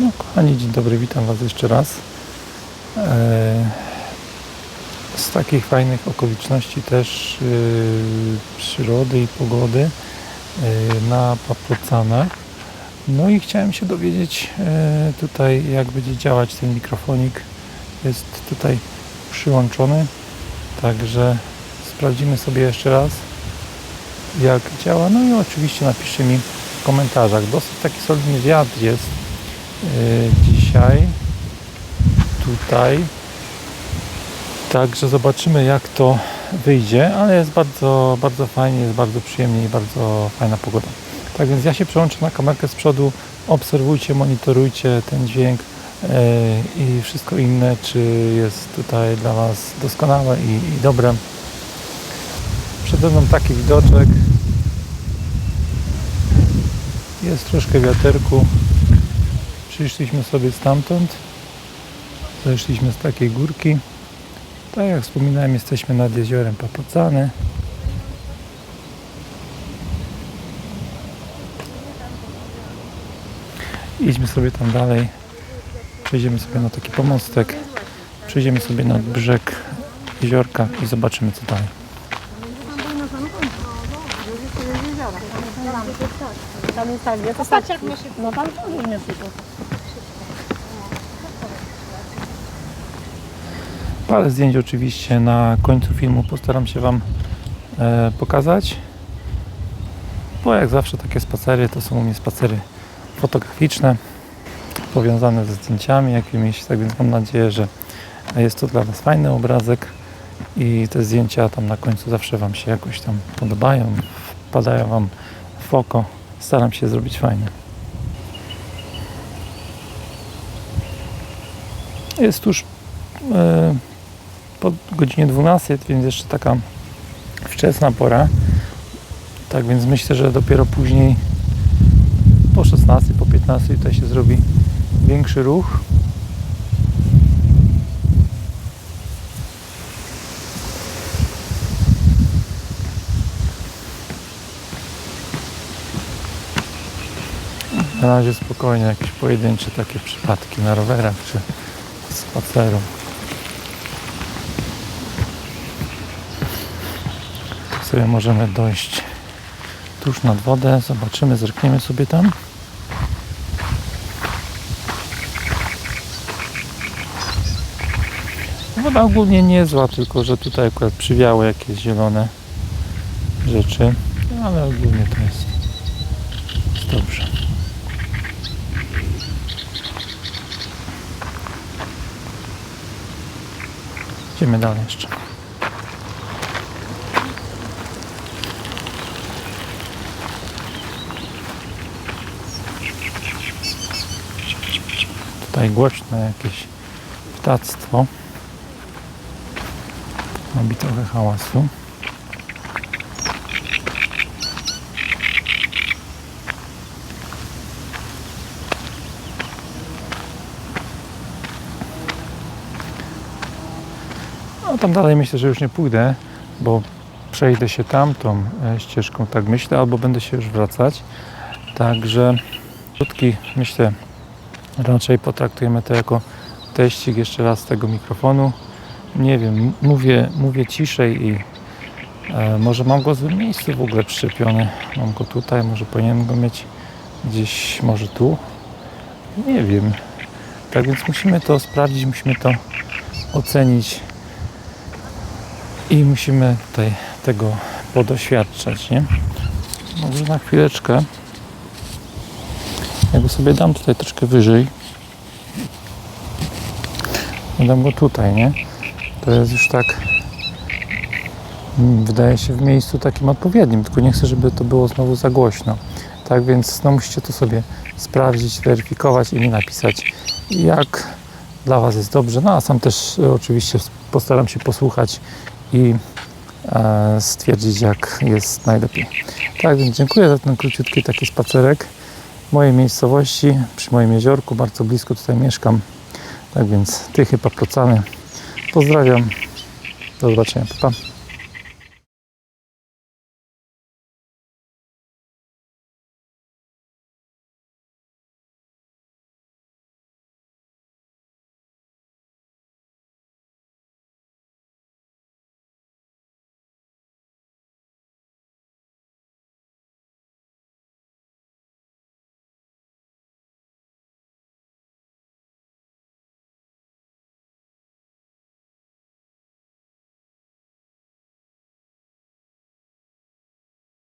No, kochani, dzień dobry, witam Was jeszcze raz. E, Z takich fajnych okoliczności też e, przyrody i pogody e, na Paprocanach. No i chciałem się dowiedzieć tutaj, jak będzie działać ten mikrofonik. Jest tutaj przyłączony, także sprawdzimy sobie jeszcze raz, jak działa. No i oczywiście napiszcie mi w komentarzach. Dosyć taki solidny wiatr jest dzisiaj tutaj. Także zobaczymy jak to wyjdzie, ale jest bardzo, bardzo fajnie, jest bardzo przyjemnie i bardzo fajna pogoda. Tak więc ja się przełączę na kamerkę z przodu, obserwujcie, monitorujcie ten dźwięk y, i wszystko inne, czy jest tutaj dla Was doskonałe i, i dobre. Przede mną taki widoczek. Jest troszkę wiaterku. Przyszliśmy sobie stamtąd. Zeszliśmy z takiej górki. Tak jak wspominałem, jesteśmy nad jeziorem Papocany. Idźmy sobie tam dalej. Przejdziemy sobie na taki pomostek. Przejdziemy sobie nad brzeg jeziorka i zobaczymy co dalej. Tam jest tak, ja to tak, no tam to nie Parę zdjęć oczywiście na końcu filmu postaram się Wam e, pokazać. Bo jak zawsze takie spacery to są u mnie spacery fotograficzne, powiązane ze zdjęciami jakimiś, tak więc mam nadzieję, że jest to dla Was fajny obrazek i te zdjęcia tam na końcu zawsze Wam się jakoś tam podobają, wpadają Wam w oko. Staram się zrobić fajnie. Jest tuż e, po godzinie 12, więc jeszcze taka wczesna pora. Tak więc myślę, że dopiero później po 16, po 15 tutaj się zrobi większy ruch. Na razie spokojnie, jakieś pojedyncze takie przypadki na rowerach czy spaceru. Sobie możemy dojść tuż nad wodę. Zobaczymy, zerkniemy sobie tam. Woda ogólnie niezła, tylko że tutaj akurat przywiały jakieś zielone rzeczy, ale ogólnie to jest, jest dobrze. Idziemy dalej jeszcze. Tutaj głośne jakieś ptactwo. Robi trochę hałasu. No tam dalej myślę, że już nie pójdę, bo przejdę się tamtą e, ścieżką, tak myślę, albo będę się już wracać. Także krótki, myślę, raczej potraktujemy to jako teścik jeszcze raz tego mikrofonu. Nie wiem, mówię, mówię ciszej i e, może mam go w złym miejscu w ogóle przyczepiony. Mam go tutaj, może powinienem go mieć gdzieś, może tu. Nie wiem. Tak więc musimy to sprawdzić, musimy to ocenić i musimy tutaj tego podoświadczać, nie? Może na chwileczkę ja go sobie dam tutaj troszkę wyżej. Dam go tutaj, nie? To jest już tak. mm, Wydaje się w miejscu takim odpowiednim, tylko nie chcę, żeby to było znowu za głośno. Tak więc no, musicie to sobie sprawdzić, zweryfikować i mi napisać, jak dla Was jest dobrze. No a sam też e, oczywiście postaram się posłuchać i e, stwierdzić, jak jest najlepiej. Tak więc dziękuję za ten króciutki taki spacerek w mojej miejscowości, przy moim jeziorku, bardzo blisko tutaj mieszkam. Tak więc Tychy Paprocany. Pozdrawiam. Do zobaczenia. Pa.